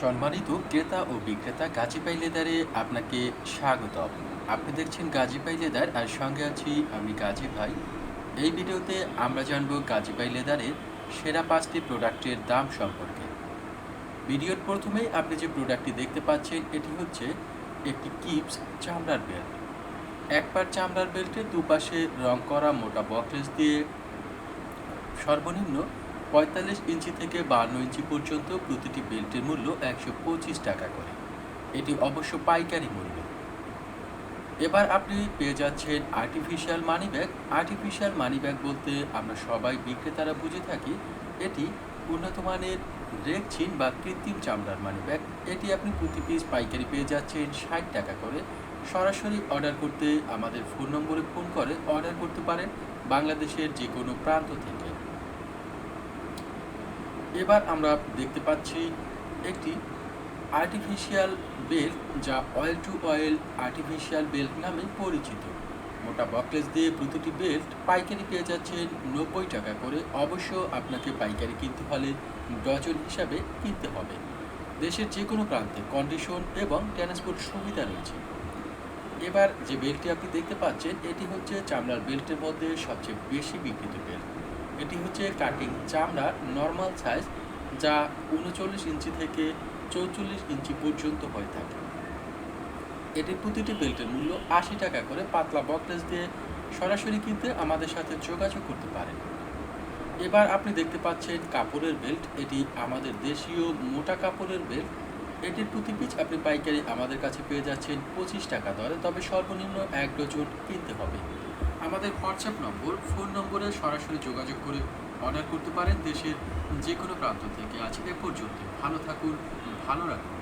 সম্মানিত ক্রেতা ও বিক্রেতা গাজীপাই লেদারে আপনাকে স্বাগত আপনি দেখছেন গাজীপাই লেদার আর সঙ্গে আছি আমি গাজী ভাই। এই ভিডিওতে আমরা জানব গাজীপাই লেদারের সেরা পাঁচটি প্রোডাক্টের দাম সম্পর্কে। ভিডিওর প্রথমেই আপনি যে প্রোডাক্টটি দেখতে পাচ্ছেন, এটি হচ্ছে একটি কিপস চামড়ার বেল্ট। এক পার চামড়ার বেল্টের দুপাশে রং করা মোটা বকলেস দিয়ে সর্বনিম্ন পঁয়তাল্লিশ ইঞ্চি থেকে বান্ন ইঞ্চি পর্যন্ত প্রতিটি বেল্টের মূল্য একশো পঁচিশ টাকা করে। এটি অবশ্য পাইকারি মূল্য। এবার আপনি পেয়ে যাচ্ছেন artificial money bag artificial money bag বলতে আমরা সবাই বিক্রেতারা বুঝে থাকি, এটি উন্নত মানের রেকচিন বা কৃত্রিম চামড়ার মানি ব্যাগ এটি আপনি প্রতি পিস পাইকারি পেয়ে যাচ্ছেন ষাট টাকা করে। সরাসরি অর্ডার করতে আমাদের ফোন নম্বরে ফোন করে। অর্ডার করতে পারেন বাংলাদেশের যে কোনো প্রান্ত থেকে। এবার আমরা দেখতে পাচ্ছি একটি আর্টিফিশিয়াল বেল্ট যা oil to oil artificial belt নামে পরিচিত। মোটা বকলেস দিয়ে প্রতিটি বেল্ট পাইকারি পেয়ে যাচ্ছেন নব্বই টাকা করে। অবশ্য আপনাকে পাইকারি কিনতে হলে ডজন হিসাবে কিনতে হবে। দেশের যে কোনো প্রান্তে কন্ডিশন এবং ট্রান্সপোর্ট সুবিধা রয়েছে। এবার যে বেল্টটি আপনি দেখতে পাচ্ছেন, এটি হচ্ছে চামড়ার বেল্টের মধ্যে সবচেয়ে বেশি বিক্রিত বেল্ট এটি হচ্ছে কাটিং চামড়ার নর্মাল সাইজ যা উনচল্লিশ ইঞ্চি থেকে চৌচল্লিশ ইঞ্চি পর্যন্ত হয়ে থাকে। এটির প্রতিটি বেল্টের মূল্য আশি টাকা করে পাতলা বকলেস দিয়ে সরাসরি কিনতে আমাদের সাথে যোগাযোগ করতে পারেন। এবার আপনি দেখতে পাচ্ছেন কাপড়ের বেল্ট, এটি আমাদের দেশীয় মোটা কাপড়ের বেল্ট। এটির প্রতি পিচ আপনি পাইকারি আমাদের কাছে পেয়ে যাচ্ছেন পঁচিশ টাকা দরে, তবে সর্বনিম্ন এক ডজন কিনতে হবে। আমাদের হোয়াটসঅ্যাপ নম্বর, ফোন নম্বরে সরাসরি যোগাযোগ করে অর্ডার করতে পারেন দেশের যে কোনো প্রান্ত থেকে। আজকে এ পর্যন্ত ভালো থাকুন, ভালো রাখুন।